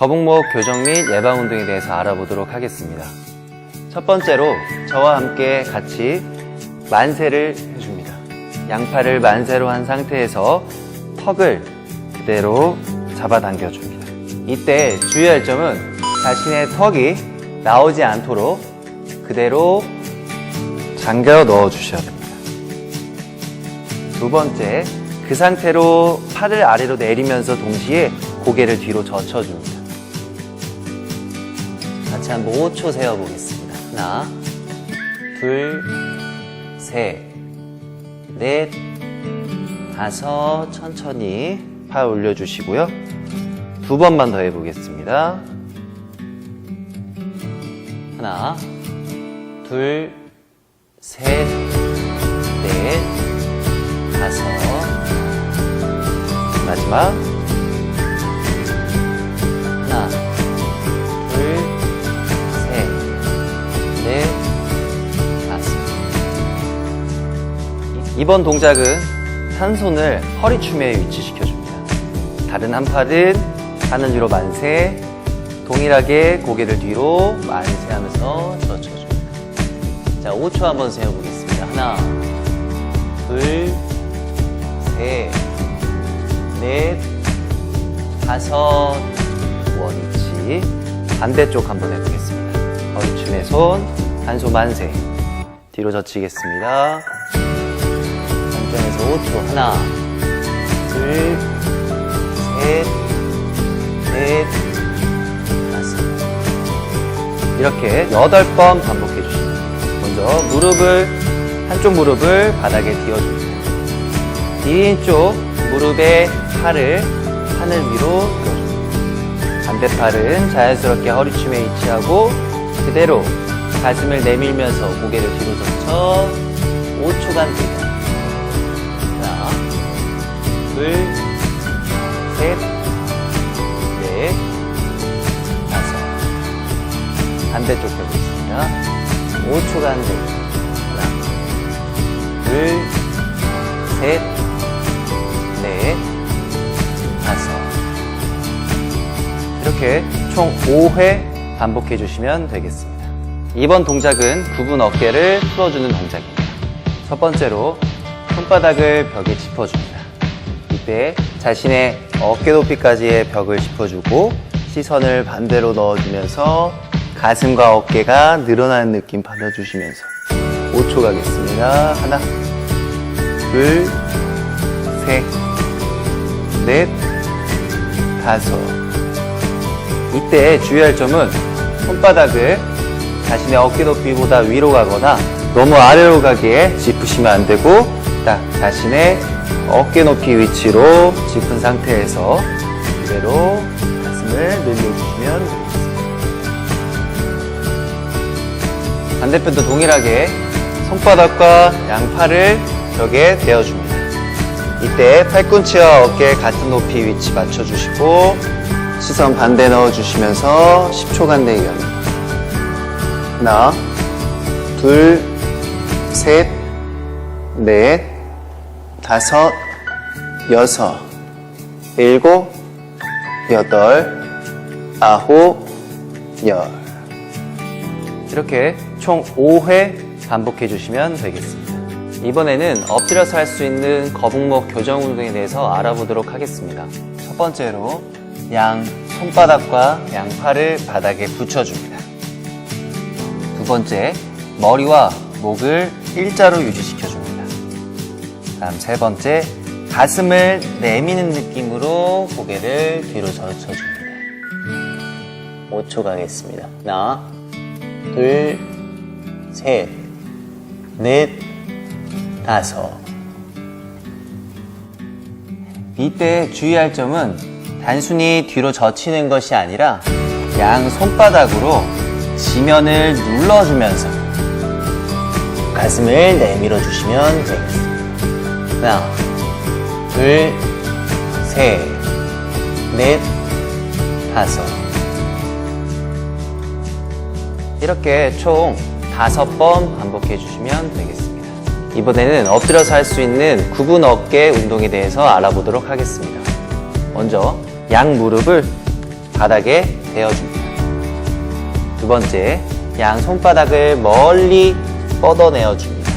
거북목 교정 및 예방 운동에 대해서 알아보도록 하겠습니다. 첫 번째로 저와 함께 같이 만세를 해줍니다. 양팔을 만세로 한 상태에서 턱을 그대로 잡아당겨 줍니다. 이때 주의할 점은 자신의 턱이 나오지 않도록 그대로 잠겨 넣어 주셔야 됩니다. 두 번째, 그 상태로 팔을 아래로 내리면서 동시에 고개를 뒤로 젖혀줍니다. 같이 한번 5초 세어보겠습니다. 하나, 둘, 셋, 넷, 다섯, 천천히 팔 올려주시고요. 두 번만 더 해보겠습니다. 하나, 둘, 셋, 넷, 다섯, 마지막 이- 이번 동작은 한 손을 허리춤에 위치시켜줍니다. 다른 한 팔은 하늘 위로 만세, 동일하게 고개를 뒤로 만세하면서 젖혀줍니다. 자, 5초 한번 세어보겠습니다. 하나, 둘, 셋, 넷, 다섯, 원위치. 반대쪽 한번 해보겠습니다. 허리춤에 손, 한 손 만세. 뒤로 젖히겠습니다. 안정해서 5초. 하나, 둘, 셋, 넷, 다섯. 이렇게 8번 반복해 주십니다. 먼저 무릎을, 한쪽 무릎을 바닥에 띄워줍니다. 긴쪽 무릎에 팔을 하늘 위로 들어줍니다. 반대팔은 자연스럽게 허리춤에 위치하고 그대로 가슴을 내밀면서 고개를 뒤로 젖혀 5초간 들다. 둘, 셋, 넷, 다섯. 반대쪽 해보겠습니다. 5초간 들다. 하나, 둘, 셋, 넷, 다섯. 이렇게 총 5회 반복해 주시면 되겠습니다. 이번 동작은 굽은 어깨를 풀어주는 동작입니다. 첫 번째로 손바닥을 벽에 짚어줍니다. 이때 자신의 어깨 높이까지의 벽을 짚어주고 시선을 반대로 넣어주면서 가슴과 어깨가 늘어나는 느낌 받아주시면서 5초 가겠습니다. 하나, 둘, 셋, 넷, 다섯. 이때 주의할 점은 손바닥을 자신의 어깨 높이보다 위로 가거나 너무 아래로 가게 짚으시면 안 되고 딱 자신의 어깨 높이 위치로 짚은 상태에서 그대로 가슴을 늘려주시면 되겠습니다. 반대편도 동일하게 손바닥과 양팔을 벽에 대어줍니다. 이때 팔꿈치와 어깨 같은 높이 위치 맞춰주시고 시선 반대 넣어주시면서 10초간 대기합니다. 하나, 둘, 셋, 넷, 다섯, 여섯, 일곱, 여덟, 아홉, 열. 이렇게 총 5회 반복해 주시면 되겠습니다. 이번에는 엎드려서 할 수 있는 거북목 교정 운동에 대해서 알아보도록 하겠습니다. 첫 번째로 양 손바닥과 양팔을 바닥에 붙여줍니다. 두 번째, 머리와 목을 일자로 유지시켜줍니 다. 다음 세 번째, 가슴을 내미는 느낌으로 고개를 뒤로 젖혀줍니다. 5초 가겠습니다. 하나, 둘, 셋, 넷, 다섯. 이때 주의할 점은 단순히 뒤로 젖히는 것이 아니라 양 손바닥으로 지면을 눌러주면서 가슴을 내밀어 주시면 되겠습니다. 하나, 둘, 셋, 넷, 다섯. 이렇게 총 다섯 번 반복해 주시면 되겠습니다. 이번에는 엎드려서 할 수 있는 구분 어깨 운동에 대해서 알아보도록 하겠습니다. 먼저 양 무릎을 바닥에 대어줍니다. 두 번째, 양 손바닥을 멀리 뻗어내어 줍니다.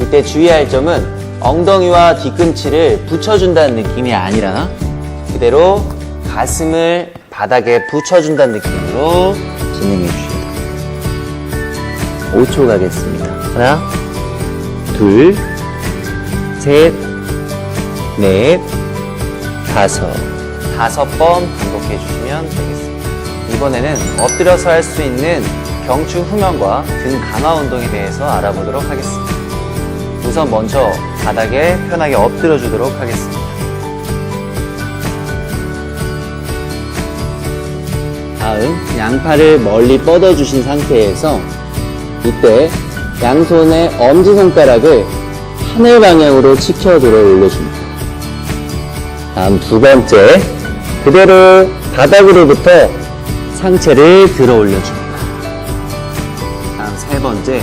이때 주의할 점은 엉덩이와 뒤꿈치를 붙여준다는 느낌이 아니라 그대로 가슴을 바닥에 붙여준다는 느낌으로 진행해 됩니다. 5초 가겠습니다. 하나, 둘, 셋, 넷, 다섯. 다섯 번 반복해 주시면 되겠습니다. 이번에는 엎드려서 할 수 있는 경추 후면과 등 강화 운동에 대해서 알아보도록 하겠습니다. 우선 먼저 바닥에 편하게 엎드려 주도록 하겠습니다. 다음 양팔을 멀리 뻗어 주신 상태에서 이때 양손의 엄지손가락을 하늘 방향으로 치켜 들어 올려줍니다. 다음 두 번째, 그대로 바닥으로부터 상체를 들어 올려줍니다. 다음 세 번째,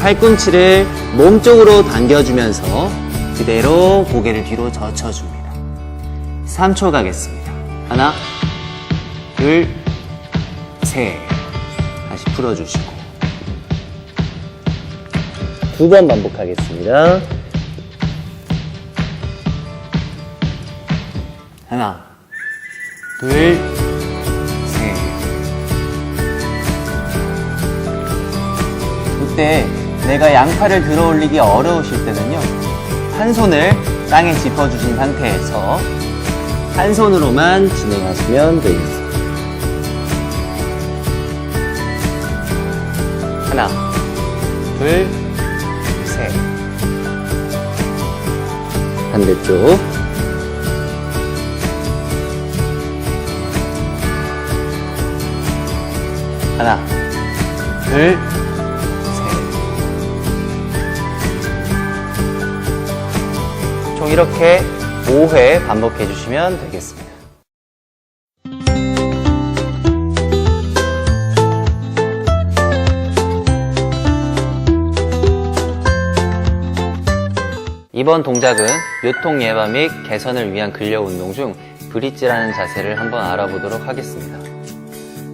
팔꿈치를 몸쪽으로 당겨주면서 그대로 고개를 뒤로 젖혀줍니다. 3초 가겠습니다. 하나, 둘, 셋. 다시 풀어주시고. 두 번 반복하겠습니다. 하나, 둘, 셋. 이때 내가 양팔을 들어 올리기 어려우실 때는요, 한 손을 땅에 짚어주신 상태에서 한 손으로만 진행하시면 되겠습니다. 하나, 둘, 셋. 반대쪽. 하나, 둘, 이렇게 5회 반복해 주시면 되겠습니다. 이번 동작은 요통 예방 및 개선을 위한 근력 운동 중 브릿지라는 자세를 한번 알아보도록 하겠습니다.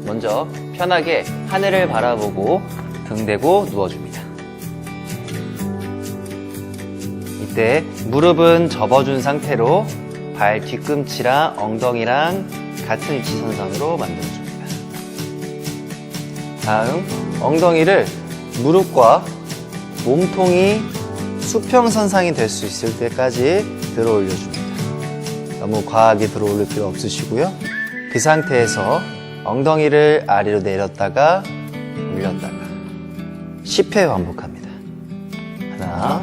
먼저 편하게 하늘을 바라보고 등 대고 누워줍니다. 때 무릎은 접어준 상태로 발 뒤꿈치랑 엉덩이랑 같은 위치 선상으로 만들어줍니다. 다음 엉덩이를 무릎과 몸통이 수평선상이 될 수 있을 때까지 들어 올려줍니다. 너무 과하게 들어 올릴 필요 없으시고요. 그 상태에서 엉덩이를 아래로 내렸다가 올렸다가 10회 반복합니다. 하나,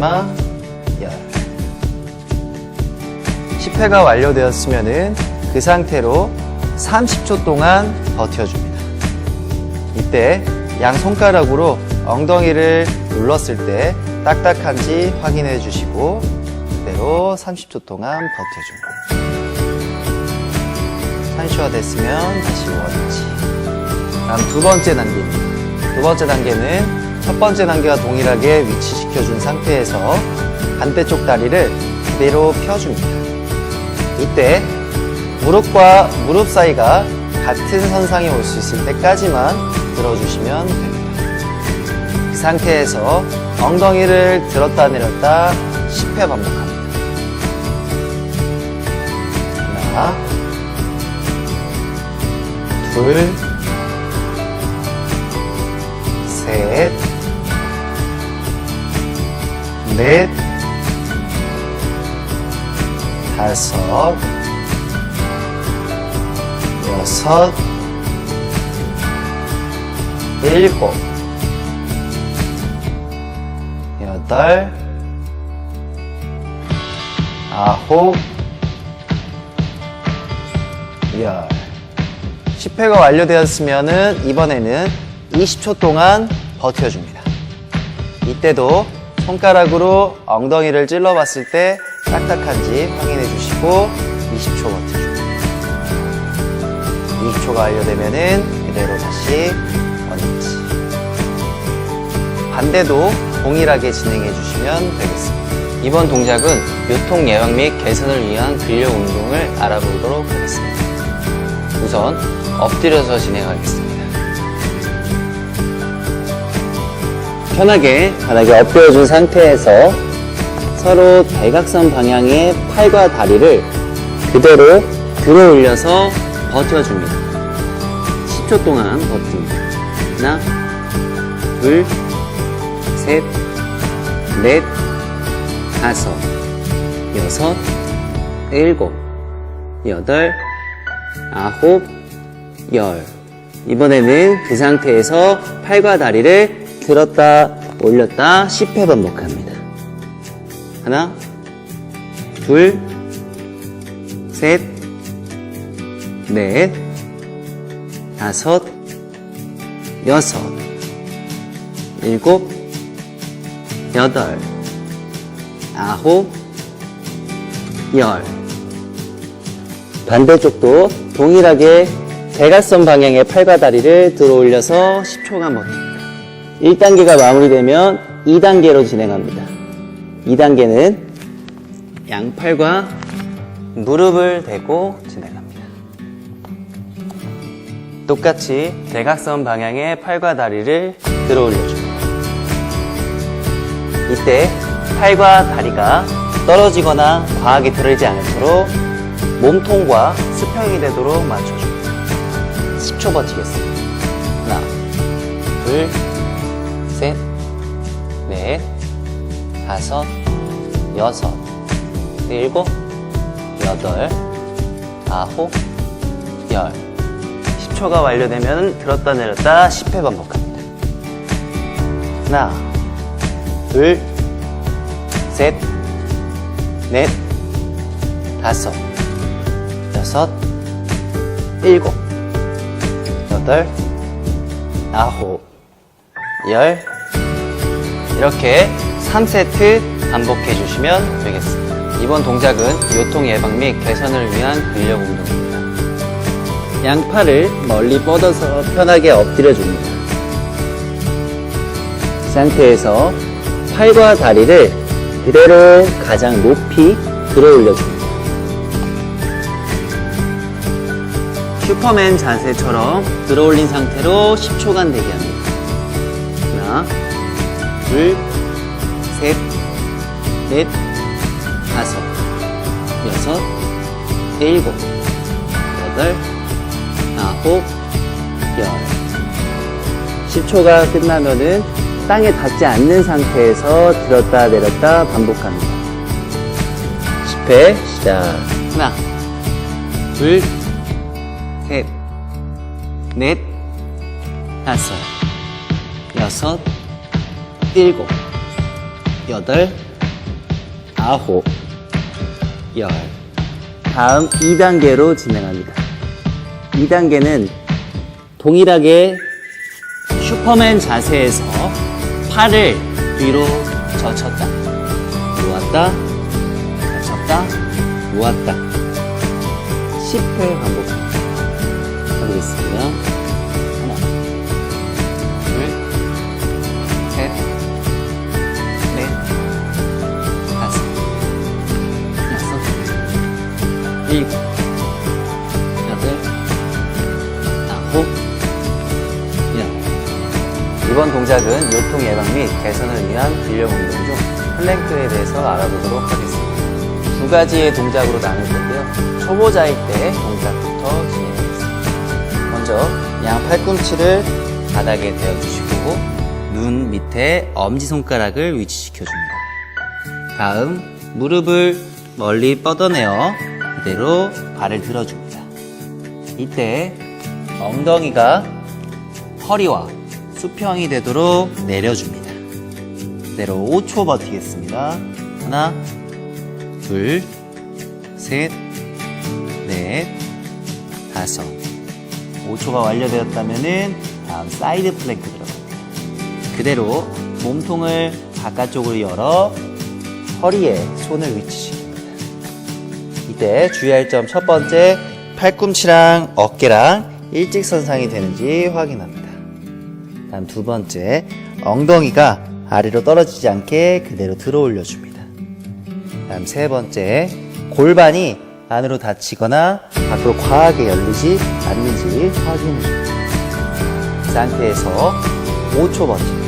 마지막 열. 10회가 완료되었으면 그 상태로 30초 동안 버텨줍니다. 이때 양 손가락으로 엉덩이를 눌렀을 때 딱딱한지 확인해 주시고 그대로 30초 동안 버텨줍니다. 30초가 됐으면 다시 원위치. 다음 두 번째 단계입니다. 두 번째 단계는 첫 번째 단계와 동일하게 위치시켜준 상태에서 반대쪽 다리를 그대로 펴줍니다. 이때 무릎과 무릎 사이가 같은 선상에 올 수 있을 때까지만 들어주시면 됩니다. 그 상태에서 엉덩이를 들었다 내렸다 10회 반복합니다. 하나, 둘, 넷, 다섯, 여섯, 일곱, 여덟, 아홉, 열. 10회가 완료되었으면 이번에는 20초 동안 버텨줍니다. 이때도 손가락으로 엉덩이를 찔러봤을 때 딱딱한지 확인해 주시고 20초 버텨줍니다. 20초가 완료되면은 그대로 다시 원위치. 반대도 동일하게 진행해 주시면 되겠습니다. 이번 동작은 요통 예방 및 개선을 위한 근력 운동을 알아보도록 하겠습니다. 우선 엎드려서 진행하겠습니다. 편하게 바닥에 엎드려준 상태에서 서로 대각선 방향의 팔과 다리를 그대로 들어 올려서 버텨줍니다. 10초 동안 버팁니다. 하나, 둘, 셋, 넷, 다섯, 여섯, 일곱, 여덟, 아홉, 열. 이번에는 그 상태에서 팔과 다리를 들었다 올렸다 10회 반복합니다. 하나, 둘, 셋, 넷, 다섯, 여섯, 일곱, 여덟, 아홉, 열. 반대쪽도 동일하게 대각선 방향의 팔과 다리를 들어 올려서 10초간 버팁니다. 1단계가 마무리되면 2단계로 진행합니다. 2단계는 양팔과 무릎을 대고 진행합니다. 똑같이 대각선 방향의 팔과 다리를 들어 올려줍니다. 이때 팔과 다리가 떨어지거나 과하게 들어있지 않도록 몸통과 수평이 되도록 맞춰줍니다. 10초 버티겠습니다. 하나, 둘, 셋, 넷, 다섯, 여섯, 일곱, 여덟, 아홉, 열. 10초가 완료되면 들었다 내렸다 10회 반복합니다. 하나, 둘, 셋, 넷, 다섯, 여섯, 일곱, 여덟, 아홉, 열. 이렇게 3세트 반복해 주시면 되겠습니다. 이번 동작은 요통 예방 및 개선을 위한 근력 운동입니다. 양팔을 멀리 뻗어서 편하게 엎드려 줍니다. 이 상태에서 팔과 다리를 그대로 가장 높이 들어 올려줍니다. 슈퍼맨 자세처럼 들어 올린 상태로 10초간 대기합니다. 하나, 둘, 셋, 넷, 다섯, 여섯, 일곱, 여덟, 아홉, 열. 10초가 끝나면은 땅에 닿지 않는 상태에서 들었다 내렸다 반복합니다. 10회 시작. 하나, 둘, 셋, 넷, 다섯, 여섯, 일곱, 여덟, 아홉, 열. 다음 2단계로 진행합니다. 2단계는 동일하게 슈퍼맨 자세에서 팔을 뒤로 젖혔다, 놓았다, 젖혔다, 놓았다. 10회 반복합니다. 해보겠습니다. 일곱, 여덟, 아홉, 열. 이번 동작은 요통 예방 및 개선을 위한 근력 운동 중 플랭크에 대해서 알아보도록 하겠습니다. 두 가지의 동작으로 나눌 건데요. 초보자일 때 동작부터 진행하겠습니다. 먼저 양 팔꿈치를 바닥에 대어주시고 눈 밑에 엄지손가락을 위치시켜줍니다. 다음 무릎을 멀리 뻗어내어 그대로 발을 들어줍니다. 이때 엉덩이가 허리와 수평이 되도록 내려줍니다. 그대로 5초 버티겠습니다. 하나, 둘, 셋, 넷, 다섯. 5초가 완료되었다면은 다음 사이드 플랭크 들어갑니다. 그대로 몸통을 바깥쪽으로 열어 허리에 손을. 이 때 주의할 점 첫 번째, 팔꿈치랑 어깨랑 일직선상이 되는지 확인합니다. 다음 두 번째, 엉덩이가 아래로 떨어지지 않게 그대로 들어 올려줍니다. 다음 세 번째, 골반이 안으로 닫히거나 밖으로 과하게 열리지 않는지 확인해줍니다. 이 상태에서 5초 버팁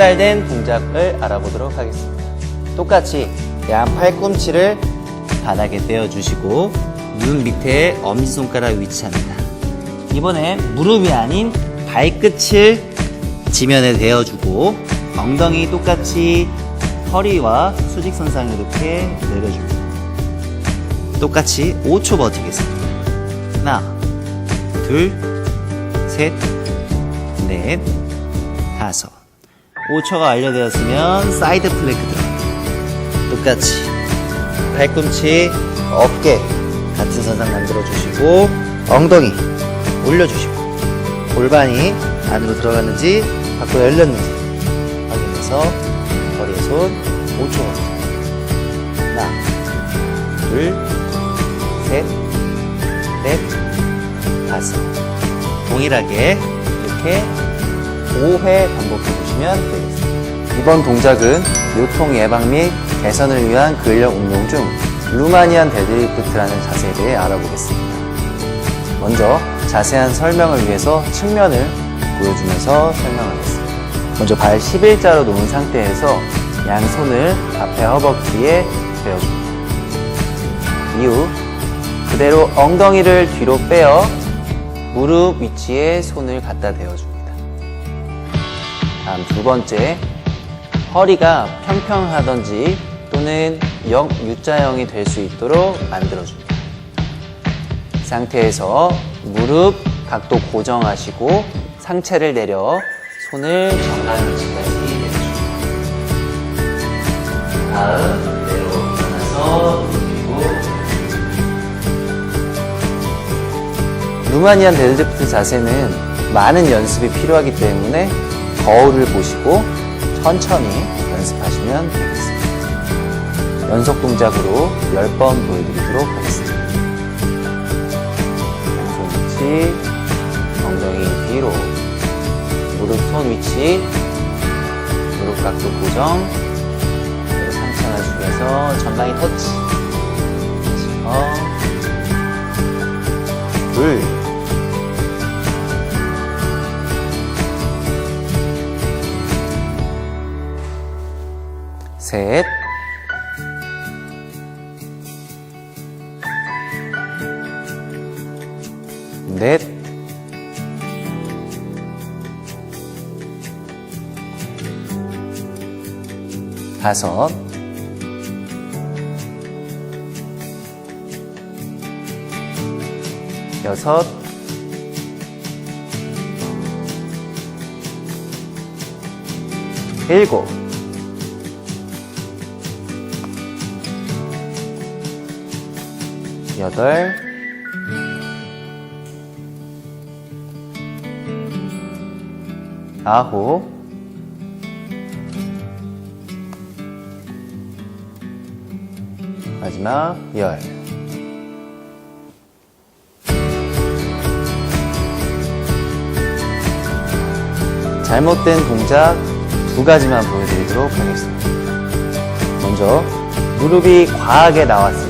숙달된 동작을 알아보도록 하겠습니다. 똑같이 양 팔꿈치를 바닥에 떼어주시고 눈 밑에 엄지손가락 위치합니다. 이번엔 무릎이 아닌 발끝을 지면에 대어주고 엉덩이 똑같이 허리와 수직선상 이렇게 내려줍니다. 똑같이 5초 버티겠습니다. 하나, 둘, 셋, 넷, 다섯. 5초가 완료되었으면 사이드 플랭크 들어갑니다. 똑같이 팔꿈치, 어깨 같은 선상 만들어주시고 엉덩이 올려주시고 골반이 안으로 들어갔는지 밖으로 열렸는지 확인해서 머리에 손 5초 하나 둘 셋, 넷, 다섯. 동일하게 이렇게 5회 반복해 주시면 되겠습니다. 이번 동작은 요통 예방 및 개선을 위한 근력 운동 중 루마니안 데드리프트라는 자세에 대해 알아보겠습니다. 먼저 자세한 설명을 위해서 측면을 보여주면서 설명하겠습니다. 먼저 발 11자로 놓은 상태에서 양손을 앞에 허벅지에 대어줍니다. 이후 그대로 엉덩이를 뒤로 빼어 무릎 위치에 손을 갖다 대어줍니다. 다음 두 번째, 허리가 평평하던지 또는 역 U자형이 될 수 있도록 만들어줍니다. 이 상태에서 무릎 각도 고정하시고 상체를 내려 손을 정강 위치까지 내려줍니다. 다음 그대로 일어나서 누리고 루마니안 데드리프트 자세는 많은 연습이 필요하기 때문에 거울을 보시고 천천히 연습하시면 되겠습니다. 연속 동작으로 10번 보여드리도록 하겠습니다. 왼손 위치, 엉덩이 뒤로, 무릎 손 위치, 무릎 각도 고정, 그리고 상체 하나 숙여서 전방이 터치. 어, 둘, 셋, 넷, 다섯, 여섯, 일곱, 여덟, 아홉, 마지막 열. 잘못된 동작 두 가지만 보여드리도록 하겠습니다. 먼저 무릎이 과하게 한번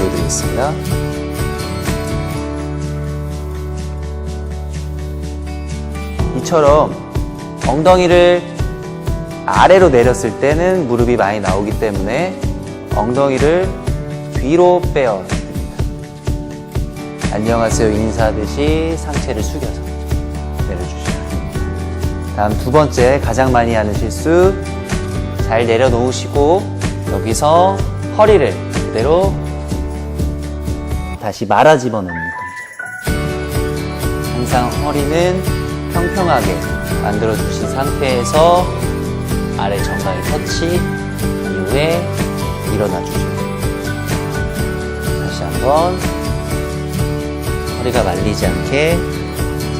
보여드리겠습니다. 이처럼 엉덩이를 아래로 내렸을 때는 무릎이 많이 나오기 때문에 엉덩이를 뒤로 빼어 줍니다. 안녕하세요 인사하듯이 상체를 숙여서 내려주시면 다음 두 번째 가장 많이 하는 실수 잘 내려놓으시고 여기서 허리를 그대로 다시 말아 집어넣는 동작 항상 허리는 평평하게 만들어 주신 상태에서 아래 정강이 터치 이후에 일어나 주세요. 다시 한번 허리가 말리지 않게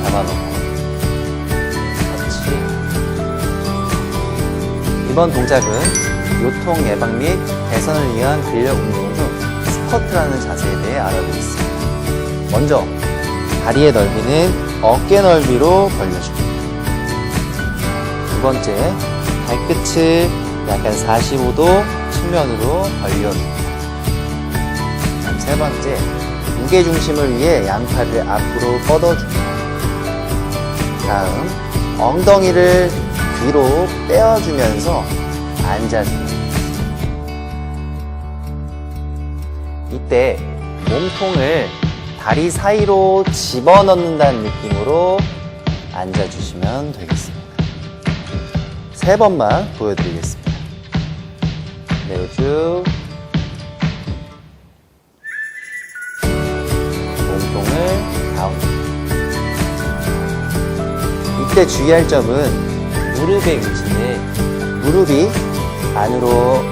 잡아놓고 터치. 이번 동작은 요통 예방 및 개선을 위한 근력 운동. 중 스쿼트라는 자세에 대해 알아보겠습니다. 먼저 다리의 넓이는 어깨 넓이로 벌려줍니다. 두 번째, 발끝을 약간 45도 측면으로 벌려줍니다. 세 번째, 무게 중심을 위해 양팔을 앞으로 뻗어줍니다. 다음, 엉덩이를 뒤로 빼어주면서 앉아줍니다. 이때 몸통을 다리 사이로 집어넣는다는 느낌으로 앉아주시면 되겠습니다. 세 번만 보여드리겠습니다. 내쭉 몸통을 다운. 이때 주의할 점은 무릎의 위치인데 무릎이 안으로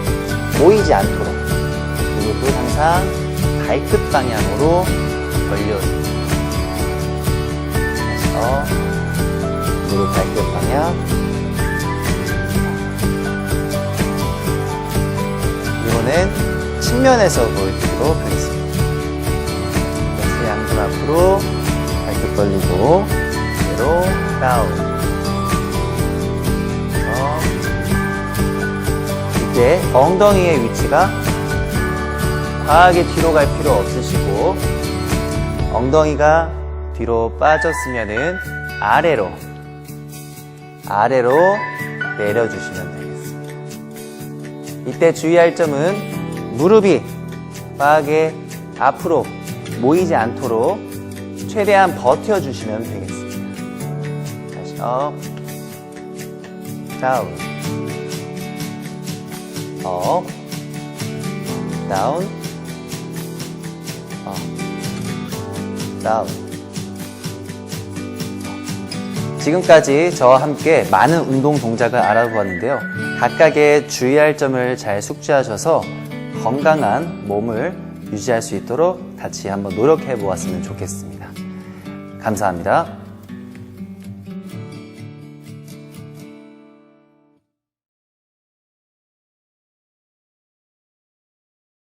모이지 않도록 무릎을 항상 발끝 방향으로 벌려줍니다. 그래서 무릎 발끝 방향. 이번엔 측면에서 보여드리도록 하겠습니다. 다시 양손 앞으로 발끝 벌리고 그대로 다운. 엉덩이의 위치가 과하게 뒤로 갈 필요 없으시고 엉덩이가 뒤로 빠졌으면은 아래로 아래로 내려주시면 되겠습니다. 이때 주의할 점은 무릎이 과하게 앞으로 모이지 않도록 최대한 버텨주시면 되겠습니다. 다시 업, 다운, 업, 다운, 업, 다운. 지금까지 저와 함께 많은 운동 동작을 알아보았는데요. 각각의 주의할 점을 잘 숙지하셔서 건강한 몸을 유지할 수 있도록 같이 한번 노력해 보았으면 좋겠습니다. 감사합니다.